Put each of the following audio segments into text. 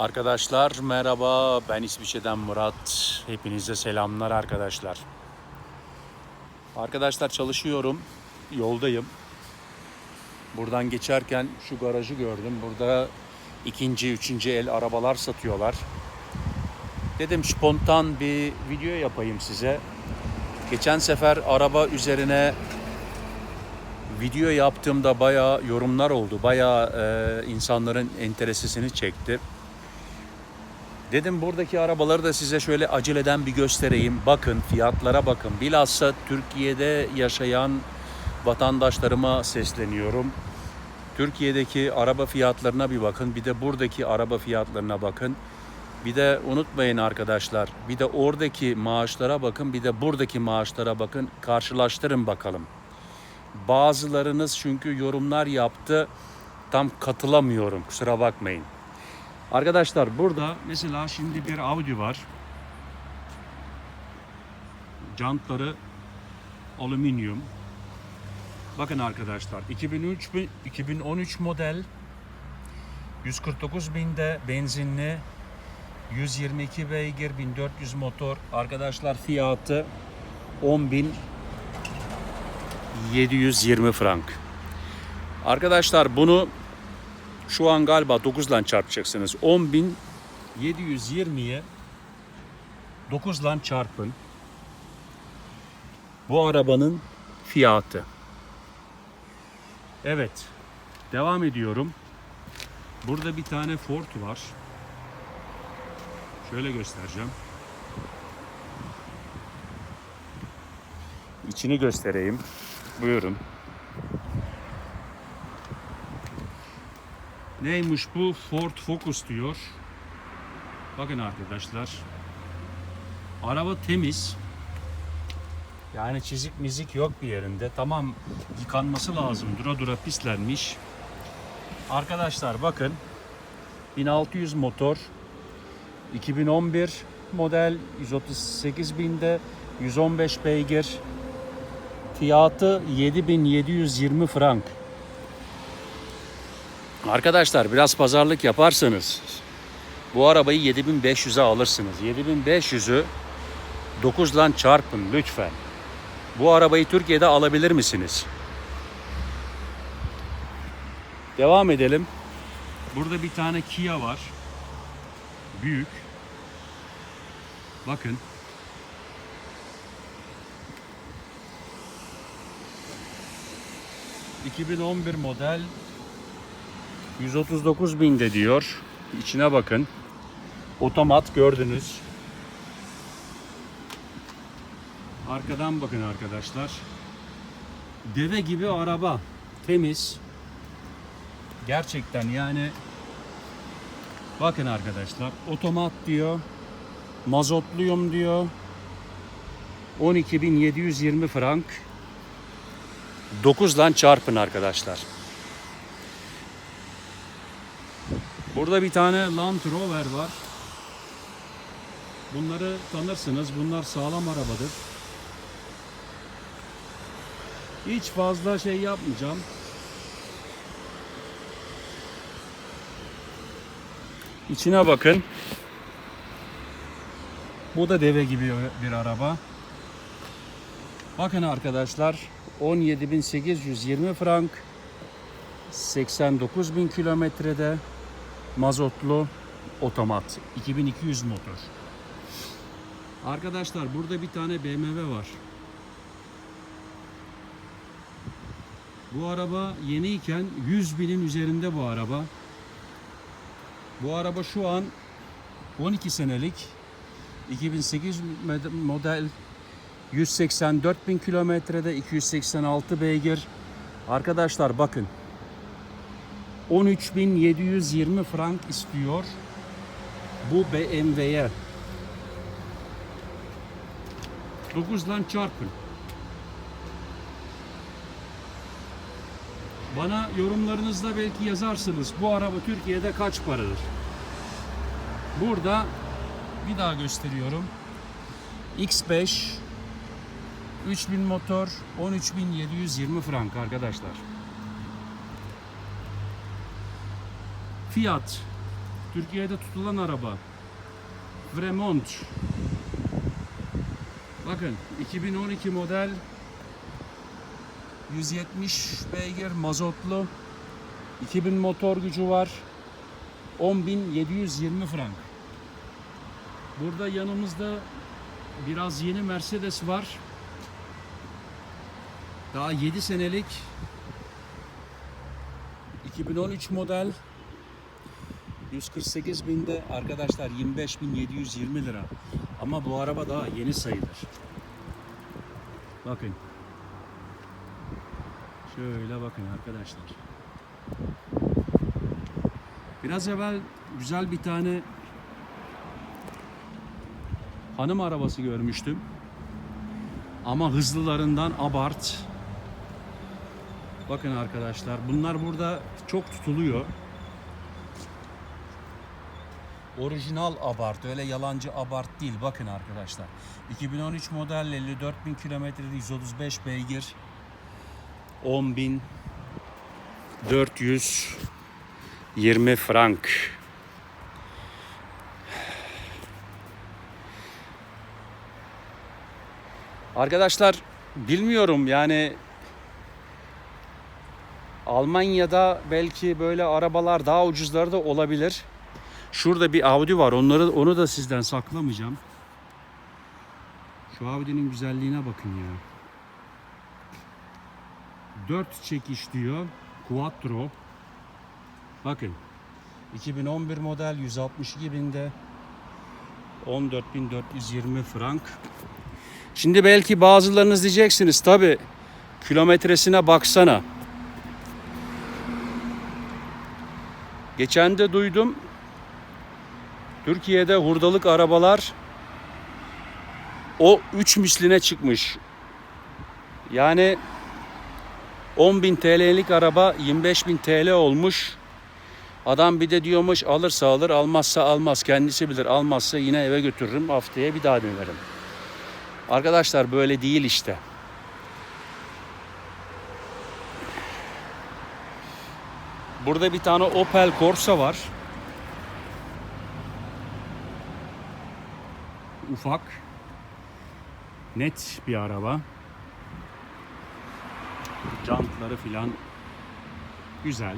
Arkadaşlar merhaba ben İsviçre'den Murat. Hepinize selamlar arkadaşlar. Arkadaşlar çalışıyorum. Yoldayım. Buradan geçerken şu garajı gördüm. Burada ikinci, üçüncü el arabalar satıyorlar. Dedim spontan bir video yapayım size. Geçen sefer araba üzerine video yaptığımda bayağı yorumlar oldu. Bayağı e, insanların enteresisini çekti. Dedim buradaki arabaları da size şöyle aceleden bir göstereyim. Bakın fiyatlara bakın. Bilhassa Türkiye'de yaşayan vatandaşlarıma sesleniyorum. Türkiye'deki araba fiyatlarına bir bakın. Bir de buradaki araba fiyatlarına bakın. Bir de unutmayın arkadaşlar. Bir de oradaki maaşlara bakın. Bir de buradaki maaşlara bakın. Karşılaştırın bakalım. Bazılarınız çünkü yorumlar yaptı. Tam katılamıyorum. Kusura bakmayın. Arkadaşlar burada mesela şimdi bir Audi var. Jantları alüminyum. Bakın arkadaşlar 2003 bi- 2013 model 149 binde benzinli 122 beygir 1400 motor arkadaşlar fiyatı 10.720 frank. Arkadaşlar bunu şu an galiba 9 ile çarpacaksınız. 10.720'ye 9 ile çarpın. Bu arabanın fiyatı. Evet. Devam ediyorum. Burada bir tane Ford var. Şöyle göstereceğim. İçini göstereyim. Buyurun. Neymiş bu? Ford Focus diyor. Bakın arkadaşlar. Araba temiz. Yani çizik mizik yok bir yerinde. Tamam yıkanması lazım. Dura dura pislenmiş. Arkadaşlar bakın. 1600 motor. 2011 model 138 binde 115 beygir. Fiyatı 7720 frank. Arkadaşlar biraz pazarlık yaparsanız bu arabayı 7500'e alırsınız. 7500'ü 9 ile çarpın lütfen. Bu arabayı Türkiye'de alabilir misiniz? Devam edelim. Burada bir tane Kia var. Büyük. Bakın. ...2011 model 139 binde diyor. İçine bakın. Otomat gördünüz. Arkadan bakın arkadaşlar. Deve gibi araba. Temiz. Gerçekten yani bakın arkadaşlar otomat diyor. Mazotluyum diyor. 12.720 frank. 9 lan çarpın arkadaşlar. Burada bir tane Land Rover var. Bunları tanırsınız. Bunlar sağlam arabadır. Hiç fazla şey yapmayacağım. İçine bakın. Bu da deve gibi bir araba. Bakın arkadaşlar 17.820 frank 89.000 kilometrede mazotlu otomat 2200 motor. Arkadaşlar burada bir tane BMW var. Bu araba yeniyken 100 binin üzerinde bu araba. Bu araba şu an 12 senelik 2008 model 184 bin kilometrede 286 beygir. Arkadaşlar bakın 13.720 frank istiyor bu BMW'ye. 9 lan çarpın. Bana yorumlarınızda belki yazarsınız bu araba Türkiye'de kaç paradır? Burada bir daha gösteriyorum. X5 3000 motor 13.720 frank arkadaşlar. Fiyat Türkiye'de tutulan araba. Fremont. Bakın 2012 model 170 beygir mazotlu 2000 motor gücü var 10.720 frank. Burada yanımızda biraz yeni Mercedes var. Daha 7 senelik 2013 model 148 binde arkadaşlar 25.720 lira. Ama bu araba daha yeni sayılır. Bakın. Şöyle bakın arkadaşlar. Biraz evvel güzel bir tane hanım arabası görmüştüm. Ama hızlılarından abart. Bakın arkadaşlar bunlar burada çok tutuluyor. Orijinal abart öyle yalancı abart değil bakın arkadaşlar. 2013 model 54 bin kilometrede 135 beygir 10 bin 420 frank. Arkadaşlar bilmiyorum yani Almanya'da belki böyle arabalar daha ucuzları da olabilir. Şurada bir Audi var. Onları onu da sizden saklamayacağım. Şu Audi'nin güzelliğine bakın ya. 4 çekiş diyor. Quattro. Bakın. 2011 model 162 binde 14.420 frank. Şimdi belki bazılarınız diyeceksiniz tabi kilometresine baksana. Geçen de duydum Türkiye'de hurdalık arabalar o 3 misline çıkmış. Yani 10.000 TL'lik araba 25.000 TL olmuş. Adam bir de diyormuş alırsa alır almazsa almaz kendisi bilir almazsa yine eve götürürüm haftaya bir daha dönerim. Arkadaşlar böyle değil işte. Burada bir tane Opel Corsa var. Ufak. Net bir araba. Jantları filan güzel.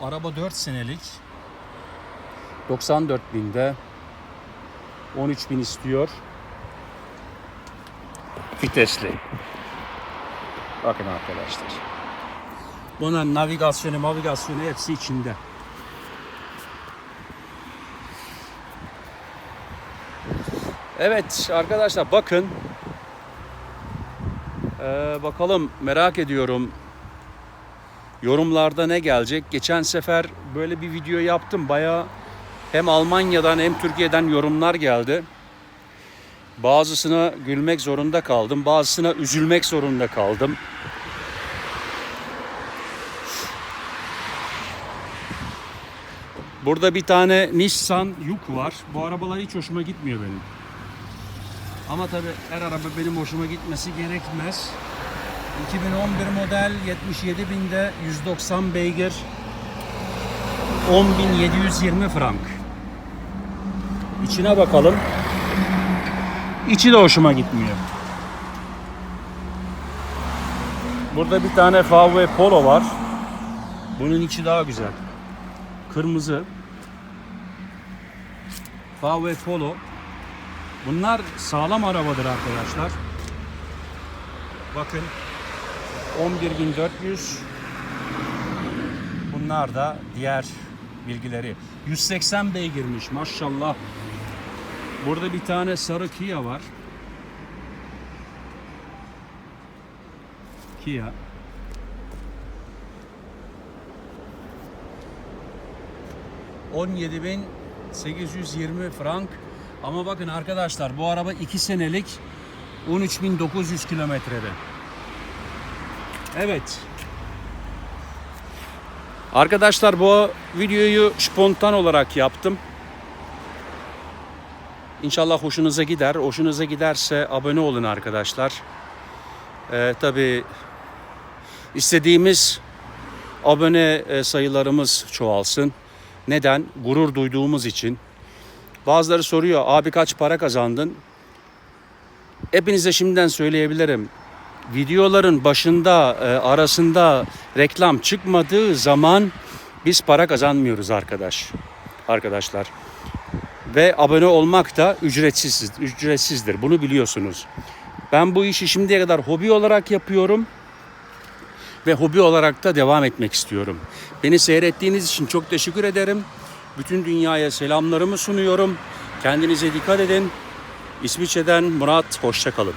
Araba 4 senelik. 94 binde. 13 bin istiyor. Vitesli. Bakın arkadaşlar. Bunun navigasyonu, navigasyonu hepsi içinde. Evet arkadaşlar bakın. Ee, bakalım merak ediyorum. Yorumlarda ne gelecek? Geçen sefer böyle bir video yaptım. Baya hem Almanya'dan hem Türkiye'den yorumlar geldi. Bazısına gülmek zorunda kaldım. Bazısına üzülmek zorunda kaldım. Burada bir tane Nissan Juke var. Bu arabalar hiç hoşuma gitmiyor benim. Ama tabi her araba benim hoşuma gitmesi gerekmez. 2011 model 77 binde 190 beygir 10.720 frank. İçine bakalım. İçi de hoşuma gitmiyor. Burada bir tane VW Polo var. Bunun içi daha güzel. Kırmızı. VW Polo. Bunlar sağlam arabadır arkadaşlar. Bakın 11.400 Bunlar da diğer bilgileri. 180 beygirmiş maşallah. Burada bir tane sarı Kia var. Kia. ...17.820 frank. Ama bakın arkadaşlar bu araba 2 senelik 13.900 kilometrede. Evet. Arkadaşlar bu videoyu spontan olarak yaptım. İnşallah hoşunuza gider. Hoşunuza giderse abone olun arkadaşlar. Ee, tabii istediğimiz abone e, sayılarımız çoğalsın. Neden? Gurur duyduğumuz için. Bazıları soruyor abi kaç para kazandın? Hepinize şimdiden söyleyebilirim. Videoların başında, e, arasında reklam çıkmadığı zaman biz para kazanmıyoruz arkadaş. Arkadaşlar. Ve abone olmak da ücretsiz, ücretsizdir. Bunu biliyorsunuz. Ben bu işi şimdiye kadar hobi olarak yapıyorum ve hobi olarak da devam etmek istiyorum. Beni seyrettiğiniz için çok teşekkür ederim. Bütün dünyaya selamlarımı sunuyorum. Kendinize dikkat edin. İsviçre'den Murat, hoşça kalın.